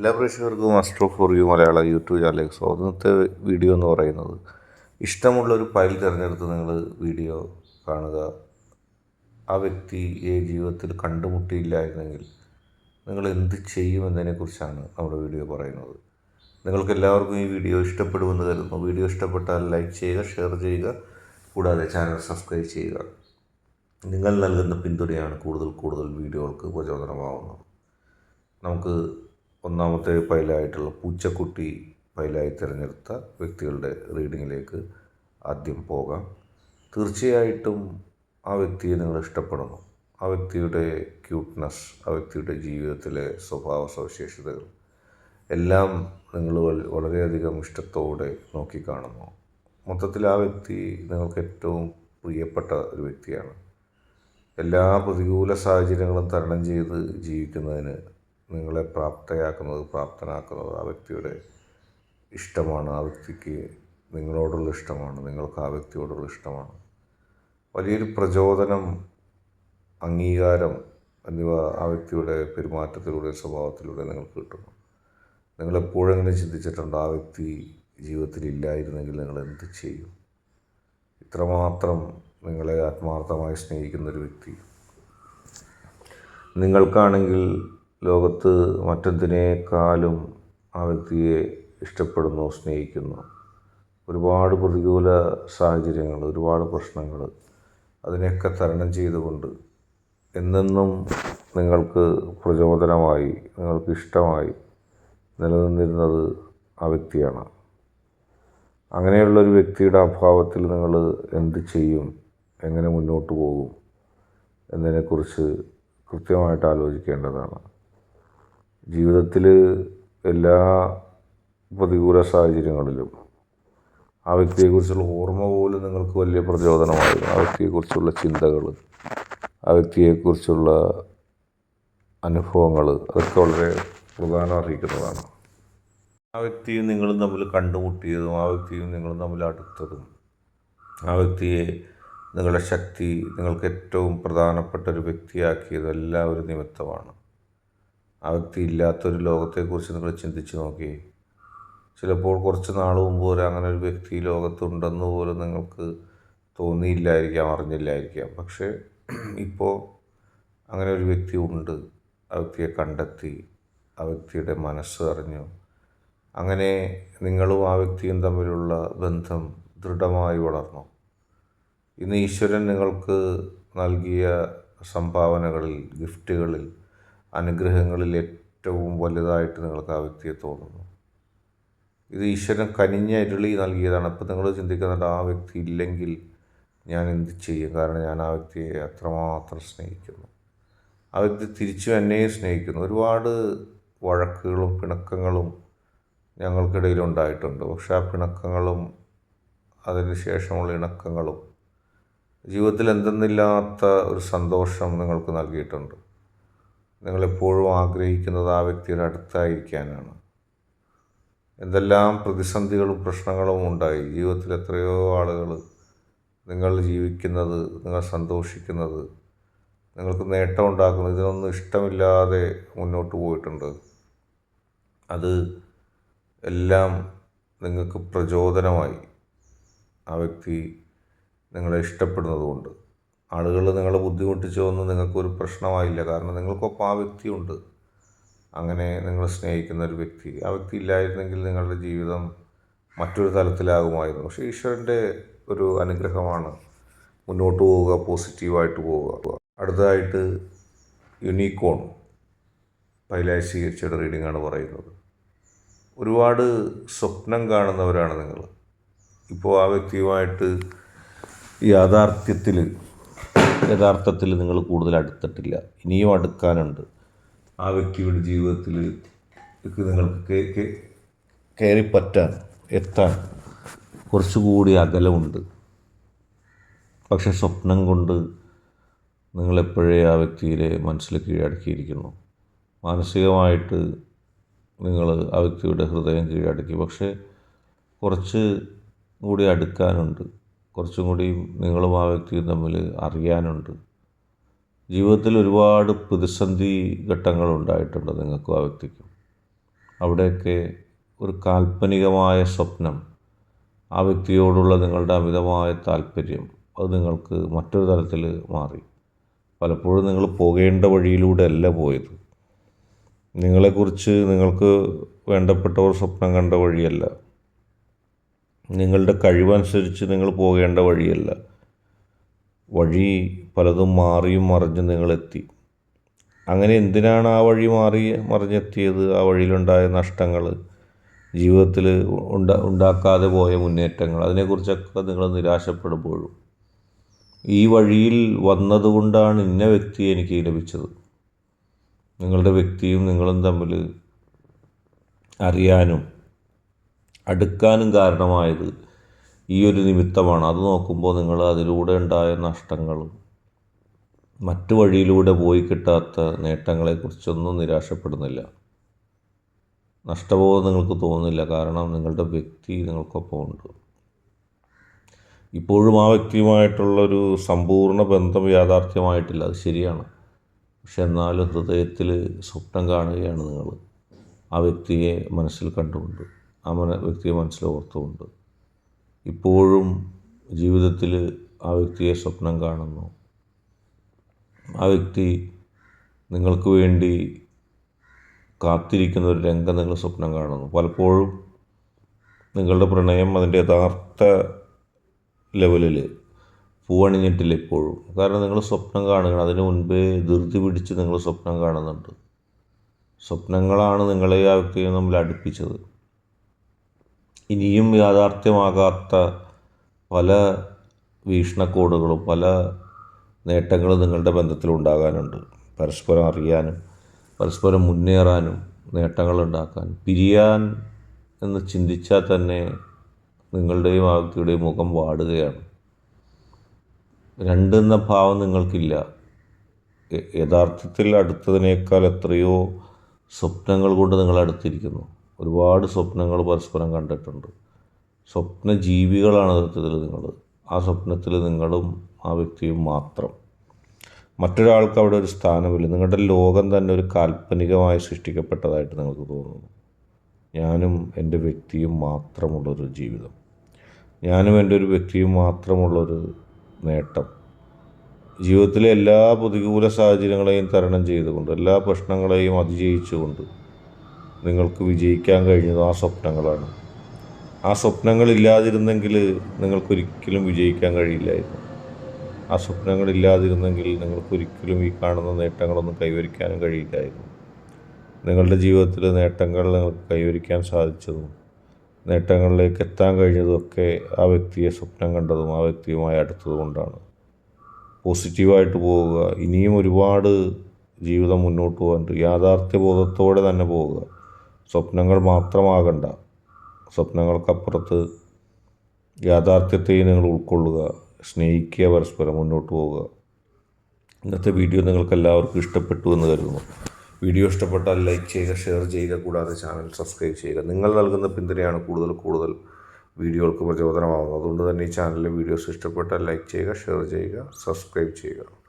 എല്ലാ പ്രേക്ഷകർക്കും astro for you Malayala YouTube ചാനലിലേക്ക് സ്വാഗതം. ഇന്നത്തെ വീഡിയോ എന്ന് പറയുന്നത് ഇഷ്ടമുള്ള ഒരു ഫയൽ തിരഞ്ഞെടുത്ത് നിങ്ങൾ വീഡിയോ കാണുക. ആ വ്യക്തി വ്യക്തിയെ ജീവിതത്തിൽ കണ്ടുമുട്ടിയില്ലായിരുന്നെങ്കിൽ നിങ്ങൾ എന്ത് ചെയ്യുമെന്നതിനെക്കുറിച്ചാണ് നമ്മുടെ വീഡിയോ പറയുന്നത്. നിങ്ങൾക്ക് എല്ലാവർക്കും ഈ വീഡിയോ ഇഷ്ടപ്പെടുമെന്ന് കരുതുന്നു. വീഡിയോ ഇഷ്ടപ്പെട്ടാൽ ലൈക്ക് ചെയ്യുക ഷെയർ ചെയ്യുക കൂടാതെ ചാനൽ സബ്സ്ക്രൈബ് ചെയ്യുക. നിങ്ങൾ നൽകുന്ന പിന്തുണയാണ് കൂടുതൽ കൂടുതൽ വീഡിയോകൾക്ക് പ്രചോദനമാവുന്നത്. നമുക്ക് ഒന്നാമത്തെ ഫയലായിട്ടുള്ള പൂച്ചക്കുട്ടി ഫയലായി തിരഞ്ഞെടുത്ത വ്യക്തികളുടെ റീഡിങ്ങിലേക്ക് ആദ്യം പോകാം. തീർച്ചയായിട്ടും ആ വ്യക്തിയെ നിങ്ങൾ ഇഷ്ടപ്പെടുന്നു ആ വ്യക്തിയുടെ ക്യൂട്ട്നെസ് ആ വ്യക്തിയുടെ ജീവിതത്തിലെ സ്വഭാവ സവിശേഷതകൾ എല്ലാം നിങ്ങൾ വളരെയധികം ഇഷ്ടത്തോടെ നോക്കിക്കാണുന്നു. മൊത്തത്തിൽ ആ വ്യക്തി നിങ്ങൾക്ക് ഏറ്റവും പ്രിയപ്പെട്ട ഒരു വ്യക്തിയാണ്. എല്ലാ പ്രതികൂല സാഹചര്യങ്ങളും തരണം ചെയ്ത് ജീവിക്കുന്നതിന് നിങ്ങളെ പ്രാപ്തയാക്കുന്നത് പ്രാപ്തനാക്കുന്നത് ആ വ്യക്തിയുടെ ഇഷ്ടമാണ്. ആ വ്യക്തിക്ക് നിങ്ങളോടുള്ള ഇഷ്ടമാണ്. നിങ്ങൾക്ക് ആ വ്യക്തിയോടുള്ള ഇഷ്ടമാണ്. വലിയൊരു പ്രചോദനം അംഗീകാരം എന്നിവ ആ വ്യക്തിയുടെ പെരുമാറ്റത്തിലൂടെ സ്വഭാവത്തിലൂടെ നിങ്ങൾക്ക് കിട്ടുന്നു. ചിന്തിച്ചിട്ടുണ്ട് ചിന്തിച്ചിട്ടുണ്ടോ ആ വ്യക്തി ജീവിതത്തിൽ ഇല്ലായിരുന്നെങ്കിൽ നിങ്ങൾ എന്ത് ചെയ്യും? ഇത്രമാത്രം നിങ്ങളെ ആത്മാർത്ഥമായി സ്നേഹിക്കുന്ന ഒരു വ്യക്തി. നിങ്ങൾക്കാണെങ്കിൽ ലോകത്ത് മറ്റെന്തിനേക്കാളും ആ വ്യക്തിയെ ഇഷ്ടപ്പെടുന്നു സ്നേഹിക്കുന്നു. ഒരുപാട് പ്രതികൂല സാഹചര്യങ്ങൾ ഒരുപാട് പ്രശ്നങ്ങൾ അതിനെയൊക്കെ തരണം ചെയ്തുകൊണ്ട് എന്നെന്നും നിങ്ങൾക്ക് പ്രചോദനമായി നിങ്ങൾക്ക് ഇഷ്ടമായി നിലനിന്നിരുന്നത് ആ വ്യക്തിയാണ്. അങ്ങനെയുള്ള ഒരു വ്യക്തിയുടെ അഭാവത്തിൽ നിങ്ങൾ എന്ത് ചെയ്യും? എങ്ങനെ മുന്നോട്ട് പോകും? എന്നതിനെക്കുറിച്ച് കൃത്യമായിട്ട് ആലോചിക്കേണ്ടതാണ്. ജീവിതത്തിൽ എല്ലാ പ്രതികൂല സാഹചര്യങ്ങളിലും ആ വ്യക്തിയെക്കുറിച്ചുള്ള ഓർമ്മ പോലും നിങ്ങൾക്ക് വലിയ പ്രചോദനമായിരുന്നു. ആ വ്യക്തിയെക്കുറിച്ചുള്ള ചിന്തകൾ ആ വ്യക്തിയെക്കുറിച്ചുള്ള അനുഭവങ്ങൾ അതൊക്കെ വളരെ പ്രധാനം അറിയിക്കുന്നതാണ്. ആ വ്യക്തിയും നിങ്ങളും തമ്മിൽ കണ്ടുമുട്ടിയതും ആ വ്യക്തിയും നിങ്ങളും തമ്മിൽ അടുത്തതും ആ വ്യക്തിയെ നിങ്ങളുടെ ശക്തി നിങ്ങൾക്ക് ഏറ്റവും പ്രധാനപ്പെട്ട ഒരു വ്യക്തിയാക്കിയത് എല്ലാം ഒരു നിമിത്തമാണ്. ആ വ്യക്തി ഇല്ലാത്തൊരു ലോകത്തെക്കുറിച്ച് നിങ്ങൾ ചിന്തിച്ച് നോക്കി. ചിലപ്പോൾ കുറച്ച് നാൾ മുമ്പ് വരെ അങ്ങനെ ഒരു വ്യക്തി ലോകത്തുണ്ടെന്ന് പോലും നിങ്ങൾക്ക് തോന്നിയില്ലായിരിക്കാം അറിഞ്ഞില്ലായിരിക്കാം. പക്ഷേ ഇപ്പോൾ അങ്ങനെ ഒരു വ്യക്തി ഉണ്ട്. ആ വ്യക്തിയെ കണ്ടെത്തി ആ വ്യക്തിയുടെ മനസ്സ് അറിഞ്ഞു. അങ്ങനെ നിങ്ങളും ആ വ്യക്തിയും തമ്മിലുള്ള ബന്ധം ദൃഢമായി വളർന്നു. ഇന്ന് ഈശ്വരൻ നിങ്ങൾക്ക് നൽകിയ സംഭാവനകളിൽ ഗിഫ്റ്റുകളിൽ അനുഗ്രഹങ്ങളിൽ ഏറ്റവും വലുതായിട്ട് നിങ്ങൾക്ക് ആ വ്യക്തിയെ തോന്നുന്നു. ഇത് ഈശ്വരൻ കനിഞ്ഞ ഇരുളി നൽകിയതാണ്. അപ്പോൾ നിങ്ങൾ ചിന്തിക്കുന്നുണ്ട് ആ വ്യക്തി ഇല്ലെങ്കിൽ ഞാൻ എന്ത് ചെയ്യും? കാരണം ഞാൻ ആ വ്യക്തിയെ അത്രമാത്രം സ്നേഹിക്കുന്നു. ആ വ്യക്തി തിരിച്ചും എന്നെയും സ്നേഹിക്കുന്നു. ഒരുപാട് വഴക്കുകളും പിണക്കങ്ങളും ഞങ്ങൾക്കിടയിൽ ഉണ്ടായിട്ടുണ്ട്. പക്ഷെ ആ പിണക്കങ്ങളും അതിന് ശേഷമുള്ള ഇണക്കങ്ങളും ജീവിതത്തിൽ എന്തെന്നില്ലാത്ത ഒരു സന്തോഷം നിങ്ങൾക്ക് നൽകിയിട്ടുണ്ട്. നിങ്ങളെപ്പോഴും ആഗ്രഹിക്കുന്നത് ആ വ്യക്തിയുടെ അടുത്തായിരിക്കാനാണ്. എന്തെല്ലാം പ്രതിസന്ധികളും പ്രശ്നങ്ങളും ഉണ്ടായി. ജീവിതത്തിൽ എത്രയോ ആളുകൾ നിങ്ങൾ ജീവിക്കുന്നത് നിങ്ങൾ സന്തോഷിക്കുന്നത് നിങ്ങൾക്ക് നേട്ടം ഉണ്ടാക്കുന്നത് ഇതിനൊന്നും ഇഷ്ടമില്ലാതെ മുന്നോട്ട് പോയിട്ടുണ്ട്. അത് എല്ലാം നിങ്ങൾക്ക് പ്രചോദനമായി ആ വ്യക്തി നിങ്ങളെ ഇഷ്ടപ്പെടുന്നതുകൊണ്ട്. ആളുകൾ നിങ്ങളെ ബുദ്ധിമുട്ടിച്ചതൊന്നും നിങ്ങൾക്കൊരു പ്രശ്നമായില്ല. കാരണം നിങ്ങൾക്കൊപ്പം ആ വ്യക്തിയുണ്ട്. അങ്ങനെ നിങ്ങൾ സ്നേഹിക്കുന്ന ഒരു വ്യക്തി. ആ വ്യക്തി ഇല്ലായിരുന്നെങ്കിൽ നിങ്ങളുടെ ജീവിതം മറ്റൊരു തലത്തിലാകുമായിരുന്നു. പക്ഷേ ഈശ്വരന്റെ ഒരു അനുഗ്രഹമാണ് മുന്നോട്ട് പോവുക പോസിറ്റീവായിട്ട് പോവുക. അടുത്തതായിട്ട് യുനീക്കോൺ പൈലായി സ്വീകരിച്ചയുടെ റീഡിംഗ് ആണ് പറയുന്നത്. ഒരുപാട് സ്വപ്നം കാണുന്നവരാണ് നിങ്ങൾ. ഇപ്പോൾ ആ വ്യക്തിയുമായിട്ട് യാഥാർത്ഥ്യത്തിൽ യഥാർത്ഥത്തിൽ നിങ്ങൾ കൂടുതൽ അടുത്തിട്ടില്ല. ഇനിയും അടുക്കാനുണ്ട്. ആ വ്യക്തിയുടെ ജീവിതത്തിൽ നിങ്ങൾക്ക് കയറിപ്പറ്റാൻ എത്താൻ കുറച്ചുകൂടി അകലമുണ്ട്. പക്ഷെ സ്വപ്നം കൊണ്ട് നിങ്ങളെപ്പോഴേ ആ വ്യക്തിയിലെ മനസ്സിൽ കീഴടക്കിയിരിക്കുന്നു? മാനസികമായിട്ട് നിങ്ങൾ ആ വ്യക്തിയുടെ ഹൃദയം കീഴടക്കി. പക്ഷേ കുറച്ച് കൂടി അടുക്കാനുണ്ട്. കുറച്ചും കൂടി നിങ്ങളും ആ വ്യക്തിയും തമ്മിൽ അറിയാനുണ്ട്. ജീവിതത്തിൽ ഒരുപാട് പ്രതിസന്ധി ഘട്ടങ്ങൾ ഉണ്ടായിട്ടുണ്ട് നിങ്ങൾക്കും ആ വ്യക്തിക്കും. അവിടെയൊക്കെ ഒരു കാൽപ്പനികമായ സ്വപ്നം ആ വ്യക്തിയോടുള്ള നിങ്ങളുടെ അമിതമായ താല്പര്യം അത് നിങ്ങൾക്ക് മറ്റൊരു തരത്തിൽ മാറി. പലപ്പോഴും നിങ്ങൾ പോകേണ്ട വഴിയിലൂടെ അല്ല പോയത്. നിങ്ങളെക്കുറിച്ച് നിങ്ങൾക്ക് വേണ്ടപ്പെട്ടവർ സ്വപ്നം കണ്ട വഴിയല്ല. നിങ്ങളുടെ കഴിവനുസരിച്ച് നിങ്ങൾ പോകേണ്ട വഴിയല്ല. വഴി പലതും മാറിയും മറിഞ്ഞും നിങ്ങളെത്തി. അങ്ങനെ എന്തിനാണ് ആ വഴി മാറി മറിഞ്ഞെത്തിയത്? ആ വഴിയിലുണ്ടായ നഷ്ടങ്ങൾ ജീവിതത്തിൽ ഉണ്ടാ ഉണ്ടാക്കാതെ പോയ മുന്നേറ്റങ്ങൾ അതിനെക്കുറിച്ചൊക്കെ നിങ്ങൾ നിരാശപ്പെടുമ്പോഴും. ഈ വഴിയിൽ വന്നതുകൊണ്ടാണ് ഇന്ന വ്യക്തി എനിക്ക് ലഭിച്ചത്. നിങ്ങളുടെ വ്യക്തിയും നിങ്ങളും തമ്മിൽ അറിയാനും അടുക്കാനും കാരണമായത് ഈ ഒരു നിമിത്തമാണ്. അത് നോക്കുമ്പോൾ നിങ്ങൾ അതിലൂടെ ഉണ്ടായ നഷ്ടങ്ങളും മറ്റു വഴിയിലൂടെ പോയി കിട്ടാത്ത നേട്ടങ്ങളെക്കുറിച്ചൊന്നും നിരാശപ്പെടുന്നില്ല. നഷ്ടബോധം നിങ്ങൾക്ക് തോന്നുന്നില്ല. കാരണം നിങ്ങളുടെ വ്യക്തി നിങ്ങൾക്കൊപ്പം ഉണ്ട്. ഇപ്പോഴും ആ വ്യക്തിയുമായിട്ടുള്ളൊരു സമ്പൂർണ ബന്ധം യാഥാർത്ഥ്യമായിട്ടില്ല. അത് ശരിയാണ്. പക്ഷെ എന്നാലും ഹൃദയത്തിൽ സ്വപ്നം കാണുകയാണ് നിങ്ങൾ. ആ വ്യക്തിയെ മനസ്സിൽ കണ്ടുകൊണ്ട്. ആ വ്യക്തിയെ മനസ്സിൽ ഇപ്പോഴും ജീവിതത്തിൽ ആ വ്യക്തിയെ സ്വപ്നം കാണുന്നു. ആ വ്യക്തി നിങ്ങൾക്ക് വേണ്ടി കാത്തിരിക്കുന്ന ഒരു രംഗം നിങ്ങൾ സ്വപ്നം കാണുന്നു. പലപ്പോഴും നിങ്ങളുടെ പ്രണയം അതിന്റെ യഥാർത്ഥ ലെവലിൽ പൂവണിഞ്ഞിട്ടില്ല ഇപ്പോഴും. കാരണം നിങ്ങൾ സ്വപ്നം കാണുകയാണ്. അതിന് മുൻപേ ധൃതി പിടിച്ച് നിങ്ങൾ സ്വപ്നം കാണുന്നുണ്ട്. സ്വപ്നങ്ങളാണ് നിങ്ങളെ ആ വ്യക്തിയെ തമ്മിൽ അടുപ്പിച്ചത്. ഇനിയും യാഥാർത്ഥ്യമാകാത്ത പല വീക്ഷണക്കോടുകളും പല നേട്ടങ്ങളും നിങ്ങളുടെ ബന്ധത്തിലുണ്ടാകാനുണ്ട് പരസ്പരം അറിയാനും പരസ്പരം മുന്നേറാനും നേട്ടങ്ങളുണ്ടാക്കാനും പിരിയാൻ എന്ന് ചിന്തിച്ചാൽ തന്നെ നിങ്ങളുടെയും ആ വ്യക്തിയുടെയും മുഖം വാടുകയാണ്. രണ്ടെന്ന ഭാവം നിങ്ങൾക്കില്ല. യഥാർത്ഥത്തിൽ അടുത്തതിനേക്കാൾ എത്രയോ സ്വപ്നങ്ങൾ കൊണ്ട് നിങ്ങൾ അടുത്തിരിക്കുന്നു. ഒരുപാട് സ്വപ്നങ്ങൾ പരസ്പരം കണ്ടിട്ടുണ്ട്. സ്വപ്ന ജീവികളാണ് യഥാർത്ഥത്തിൽ നിങ്ങൾ ആ സ്വപ്നത്തിൽ നിങ്ങളും ആ വ്യക്തിയും മാത്രം. മറ്റൊരാൾക്ക് അവിടെ ഒരു സ്ഥാനമില്ല. നിങ്ങളുടെ ലോകം തന്നെ ഒരു കാൽപ്പനികമായി സൃഷ്ടിക്കപ്പെട്ടതായിട്ട് നിങ്ങൾക്ക് തോന്നുന്നു. ഞാനും എന്റെ വ്യക്തിയും മാത്രമുള്ളൊരു ജീവിതം. ഞാനും എന്റെ ഒരു വ്യക്തിയും മാത്രമുള്ളൊരു നേട്ടം. ജീവിതത്തിലെ എല്ലാ പ്രതികൂല സാഹചര്യങ്ങളെയും തരണം ചെയ്തുകൊണ്ട് എല്ലാ പ്രശ്നങ്ങളെയും അതിജയിച്ചുകൊണ്ട് നിങ്ങൾക്ക് വിജയിക്കാൻ കഴിഞ്ഞത് ആ സ്വപ്നങ്ങളാണ്. ആ സ്വപ്നങ്ങളില്ലാതിരുന്നെങ്കിൽ നിങ്ങൾക്കൊരിക്കലും വിജയിക്കാൻ കഴിയില്ലായിരുന്നു. ആ സ്വപ്നങ്ങളില്ലാതിരുന്നെങ്കിൽ നിങ്ങൾക്കൊരിക്കലും ഈ കാണുന്ന നേട്ടങ്ങളൊന്നും കൈവരിക്കാനും കഴിയില്ലായിരുന്നു. നിങ്ങളുടെ ജീവിതത്തിൽ നേട്ടങ്ങൾ നിങ്ങൾക്ക് കൈവരിക്കാൻ സാധിച്ചതും നേട്ടങ്ങളിലേക്ക് എത്താൻ കഴിഞ്ഞതുമൊക്കെ ആ വ്യക്തിയെ സ്വപ്നം കണ്ടതും ആ വ്യക്തിയുമായി അടുത്തത് കൊണ്ടാണ്. പോസിറ്റീവായിട്ട് പോവുക ഇനിയും ഒരുപാട് ജീവിതം മുന്നോട്ട് പോകാനുണ്ട് യാഥാർത്ഥ്യബോധത്തോടെ തന്നെ പോവുക. സ്വപ്നങ്ങൾ മാത്രമാകണ്ട. സ്വപ്നങ്ങൾക്കപ്പുറത്ത് യാഥാർത്ഥ്യത്തെയും നിങ്ങൾ ഉൾക്കൊള്ളുക. സ്നേഹിക്കുക പരസ്പരം മുന്നോട്ട് പോവുക. ഇന്നത്തെ വീഡിയോ നിങ്ങൾക്ക് എല്ലാവർക്കും ഇഷ്ടപ്പെട്ടു എന്ന് കരുതുന്നു. വീഡിയോ ഇഷ്ടപ്പെട്ടാൽ ലൈക്ക് ചെയ്യുക ഷെയർ ചെയ്യുക കൂടാതെ ചാനൽ സബ്സ്ക്രൈബ് ചെയ്യുക. നിങ്ങൾ നൽകുന്ന പിന്തുണയാണ് കൂടുതൽ കൂടുതൽ വീഡിയോകൾക്ക് പ്രചോദനമാകുന്നത്. അതുകൊണ്ട് തന്നെ ഈ ചാനലിലെ വീഡിയോസ് ഇഷ്ടപ്പെട്ടാൽ ലൈക്ക് ചെയ്യുക ഷെയർ ചെയ്യുക സബ്സ്ക്രൈബ് ചെയ്യുക.